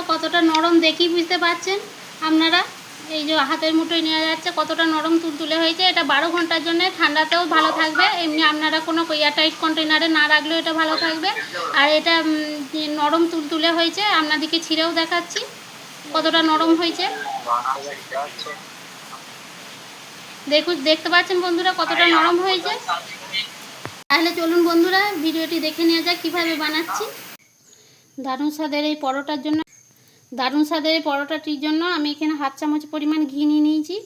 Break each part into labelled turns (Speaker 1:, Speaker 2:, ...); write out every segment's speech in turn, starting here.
Speaker 1: পরোটাগুলো কতটা নরম দেখি বুঝতে পারছেন? আপনারা এই যে হাতের মুঠোয় নেওয়া যাচ্ছে, কতটা নরম তুলতুলে হয়েছে। এটা বারো ঘণ্টার জন্য ঠান্ডাতেও ভালো থাকবে। এমনি আপনারা কোনো এয়ারটাইট কন্টেনারে না রাখলেও এটা ভালো থাকবে। আর এটা নরম তুলতুলে হয়েছে, আপনাদেরকে ছিঁড়েও দেখাচ্ছি কতটা নরম হয়েছে। দেখুন, দেখতে পাচ্ছেন বন্ধুরা কতটা নরম হয়েছে। তাহলে চলুন বন্ধুরা, ভিডিওটি দেখে নেওয়া যাক কীভাবে বানাচ্ছি। দারুণ স্বাদের এই পরোটার জন্য দারুণ স্বাদের পরোটাটির জন্য আমি এখানে হাফ চামচ পরিমাণ ঘি নিয়ে নিয়েছি।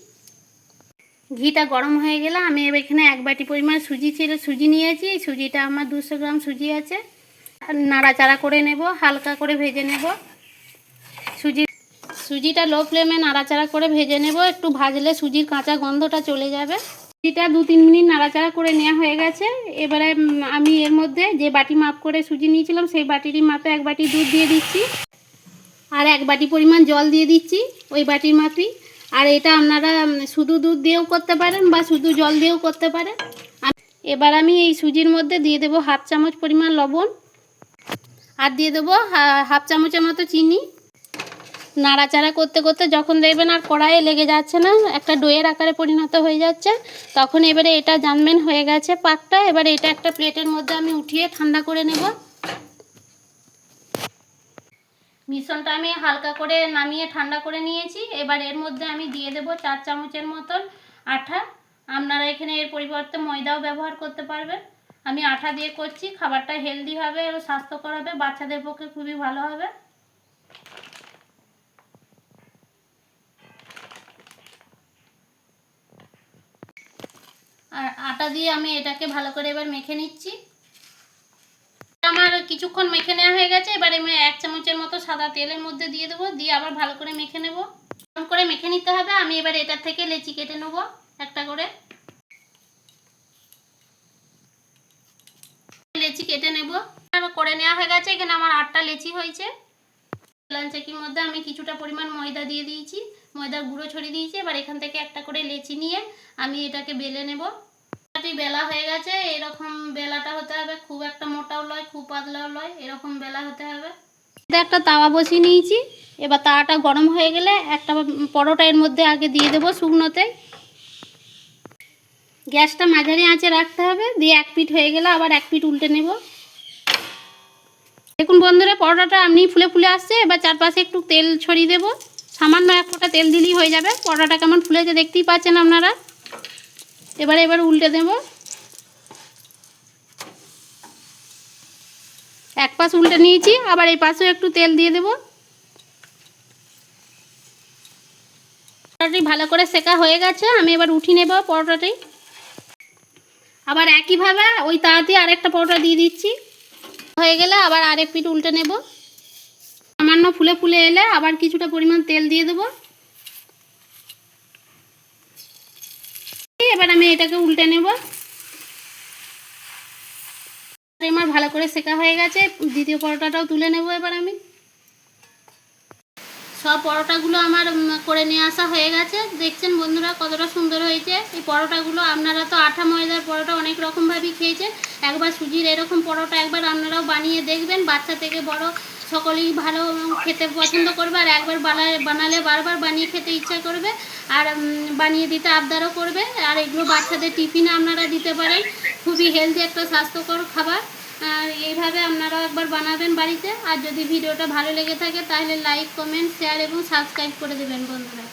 Speaker 1: ঘিটা গরম হয়ে গেলে আমি এখানে এক বাটি পরিমাণ সুজি ছিল, সুজি নিয়েছি। সুজিটা আমার দুশো গ্রাম সুজি আছে। নাড়াচাড়া করে নেব, হালকা করে ভেজে নেব। সুজি, সুজিটা লো ফ্লেমে নাড়াচাড়া করে ভেজে নেব। একটু ভাজলে সুজির কাঁচা গন্ধটা চলে যাবে। সুজিটা দু তিন মিনিট নাড়াচাড়া করে নেওয়া হয়ে গেছে। এবারে আমি এর মধ্যে যে বাটি মাপ করে সুজি নিয়েছিলাম, সেই বাটিরই মাপে এক বাটি দুধ দিয়ে দিচ্ছি। আর এক বাটি পরিমাণ জল দিয়ে দিচ্ছি ওই বাটির মাপই আর এটা আপনারা শুধু দুধ দিয়েও করতে পারেন বা শুধু জল দিয়েও করতে পারেন। এবার আমি এই সুজির মধ্যে দিয়ে দেবো হাফ চামচ পরিমাণ লবণ। আর দিয়ে দেবো হাফ চামচের মতো চিনি। নাড়াচাড়া করতে করতে যখন দেখবেন আর কড়াইয়ে লেগে যাচ্ছে না, একটা ডোয়ের আকারে পরিণত হয়ে যাচ্ছে, তখন এবারে এটা জানবেন হয়ে গেছে পাকটা। এবারে এটা একটা প্লেটের মধ্যে আমি উঠিয়ে ঠান্ডা করে নেব। মিশ্রণটা আমি হালকা করে নামিয়ে ঠান্ডা করে নিয়েছি। এবার এর মধ্যে আমি দিয়ে দেব চার চামচের মতন আঠা। আপনারা এখানে এর পরিবর্তে ময়দাও ব্যবহার করতে পারবেন। আমি আঠা দিয়ে করছি, খাবারটা হেলদি হবে এবং স্বাস্থ্যকর হবে, বাচ্চাদের পক্ষে খুবই ভালো হবে। আর আটা দিয়ে আমি এটাকে ভালো করে এবার মেখে নিচ্ছি। আমার কিছুক্ষণ মেখে নেওয়া হয়ে গেছে, এবার আমি এক চামচের মতো সাদা তেলের মধ্যে দিয়ে দেবো, দিয়ে আবার ভালো করে মেখে নেব। এরকম করে মেখে নিতে হবে, আমি এবার এটার থেকে লেচি কেটে নেব, একটা করে। লেচি কেটে নেব করে নেওয়া হয়ে গেছে, এখানে আমার আটটা লেচি হয়েছে। লাঞ্চেকির মধ্যে আমি কিছুটা পরিমাণ ময়দা দিয়ে দিয়েছি, ময়দার গুঁড়ো ছড়িয়ে দিয়েছি, এবার এখান থেকে একটা করে লেচি নিয়ে আমি এটাকে বেলে নেব। এটি বেলা হয়ে গেছে, এরকম বেলাটা হতে হবে। খুব একটা মোটাও লয়, খুব পাতলাও লয়, এরকম বেলা হতে হবে। একটা তাওয়া বসিয়ে নিয়েছি। এবার তাওয়াটা গরম হয়ে গেলে একটা পরোটা এর মধ্যে আগে দিয়ে দেবো শুকনোতে। গ্যাসটা মাঝারি আঁচে রাখতে হবে, দিয়ে এক পিঠ হয়ে গেলে আবার এক পিঠ উল্টে নেব। দেখুন বন্ধুরা, পরোটাটা আপনি ফুলে ফুলে আসছে, এবার চারপাশে একটু তেল ছড়িয়ে দেবো। সামান্য এক ফোঁটা তেল দিলেই হয়ে যাবে। পরোটাটা কেমন ফুলেছে দেখতেই পাচ্ছেন আপনারা। এবারে এবার উল্টে দেব। এক পাশ উল্টে নিয়েছি, আবার এই পাশেও একটু তেল দিয়ে দেব। পরোটাটি ভালো করে সেকা হয়ে গেছে, আমি এবার উঠিয়ে নেব পরোটাটি। আবার একইভাবে ওই তাড়াতে আরেকটা পরোটা দিয়ে দিচ্ছি। হয়ে গেলে আবার আরেক পিঠ উল্টে নেব। সামান্য ফুলে ফুলে এলে আবার কিছুটা পরিমাণ তেল দিয়ে দেবো। এবার আমি এটাকে উল্টে নেব। আমার ভালো করে সেকা হয়ে গেছে। দ্বিতীয় পরোটাটাও তুলে নেব এবার আমি। সব পরোটাগুলো আমার করে নিয়ে আসা হয়ে গেছে। দেখছেন বন্ধুরা কতটা সুন্দর হয়েছে। এই পরোটাগুলো আপনারা তো আঠা ময়দার পরোটা অনেক রকমভাবেই খেয়েছেন। একবার সুজির এরকম পরোটা একবার আপনারাও বানিয়ে দেখবেন। বাচ্চা থেকে বড় সকলেই ভালো খেতে পছন্দ করবে আর একবার বানালে বারবার বানিয়ে খেতে ইচ্ছা করবে আর বানিয়ে দিতে আবদারও করবে। আর এগুলো বাচ্চাদের টিফিনে আপনারা দিতে পারেন। খুবই হেলদি একটা স্বাস্থ্যকর খাবার। আর এইভাবে আপনারাও একবার বানাবেন বাড়িতে। আর যদি ভিডিওটা ভালো লেগে থাকে তাহলে লাইক কমেন্ট শেয়ার এবং সাবস্ক্রাইব করে দেবেন বন্ধুরা।